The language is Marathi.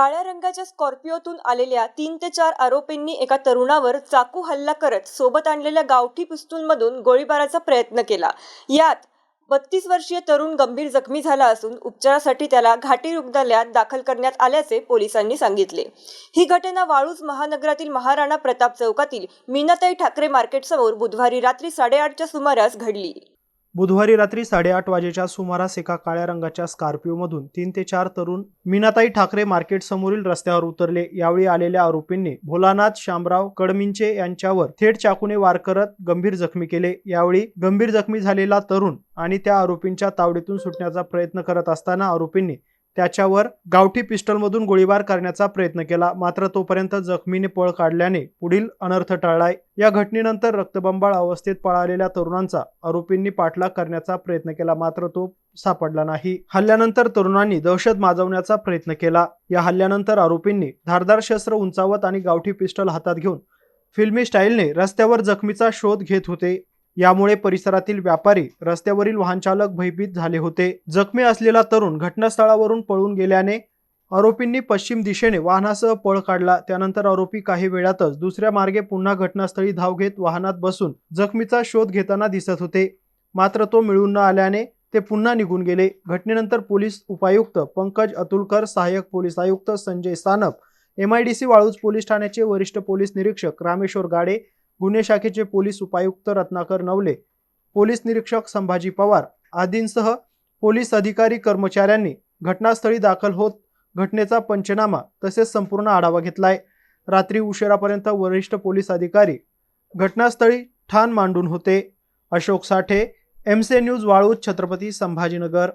काळ्या रंगाच्या स्कॉर्पिओतून आलेल्या तीन ते चार आरोपींनी एका तरुणावर चाकू हल्ला करत सोबत आणलेल्या गावठी पिस्तूलमधून गोळीबाराचा प्रयत्न केला. यात बत्तीस वर्षीय तरुण गंभीर जखमी झाला असून उपचारासाठी त्याला घाटी रुग्णालयात दाखल करण्यात आल्याचे पोलिसांनी सांगितले. ही घटना वाळूज महानगरातील महाराणा प्रताप चौकातील मीनाताई ठाकरे मार्केटसमोर बुधवारी रात्री साडेआठच्या सुमारास घडली. बुधवारी रात्री साडेआठ वाजेच्या सुमारास एका काळ्या रंगाच्या स्कॉर्पिओमधून तीन ते चार तरुण मीनाताई ठाकरे मार्केट समोरील रस्त्यावर उतरले. यावेळी आलेल्या आरोपींनी भोलानाथ शामराव कडमिंचे यांच्यावर थेट चाकूने वार करत गंभीर जखमी केले. यावेळी गंभीर जखमी झालेला तरुण आणि त्या आरोपींच्या तावडीतून सुटण्याचा प्रयत्न करत असताना आरोपींनी त्याच्यावर गावठी पिस्टलमधून गोळीबार करण्याचा प्रयत्न केला. मात्र तोपर्यंत जखमीने पळ काढल्याने पुढील अनर्थ टळलाय. या घटनेनंतर रक्तबंबाळ अवस्थेत पळालेल्या तरुणांचा आरोपींनी पाठलाग करण्याचा प्रयत्न केला. मात्र तो सापडला नाही. हल्ल्यानंतर तरुणांनी दहशत माजवण्याचा प्रयत्न केला. या हल्ल्यानंतर आरोपींनी धारदार शस्त्र उंचावत आणि गावठी पिस्टल हातात घेऊन फिल्मी स्टाईलने रस्त्यावर जखमीचा शोध घेत होते. यामुळे परिसरातील व्यापारी रस्त्यावरील वाहनचालक भयभीत झाले होते. जखमी असलेला तरुण घटनास्थळावरून पळून गेल्याने आरोपींनी पश्चिम दिशेने वाहनासह पळ काढला. त्यानंतर आरोपी काही वेळातच दुसऱ्या मार्गे पुन्हा घटनास्थळी धाव घेत वाहनात बसून जखमीचा शोध घेताना दिसत होते. मात्र तो मिळून न आल्याने ते पुन्हा निघून गेले. घटनेनंतर पोलीस उपायुक्त पंकज अतुलकर सहाय्यक पोलीस आयुक्त संजय सानप एमआयडीसी वाळूज पोलीस ठाण्याचे वरिष्ठ पोलीस निरीक्षक रामेश्वर गाडे गुन्हे शाखेचे पोलीस उपायुक्त रत्नाकर नवले पोलीस निरीक्षक संभाजी पवार आदींसह पोलीस अधिकारी कर्मचाऱ्यांनी घटनास्थळी दाखल होत घटनेचा पंचनामा तसेच संपूर्ण आढावा घेतलाय. रात्री उशिरापर्यंत वरिष्ठ पोलीस अधिकारी घटनास्थळी ठाण मांडून होते. अशोक साठे एमसे न्यूज वाळूज छत्रपती संभाजीनगर.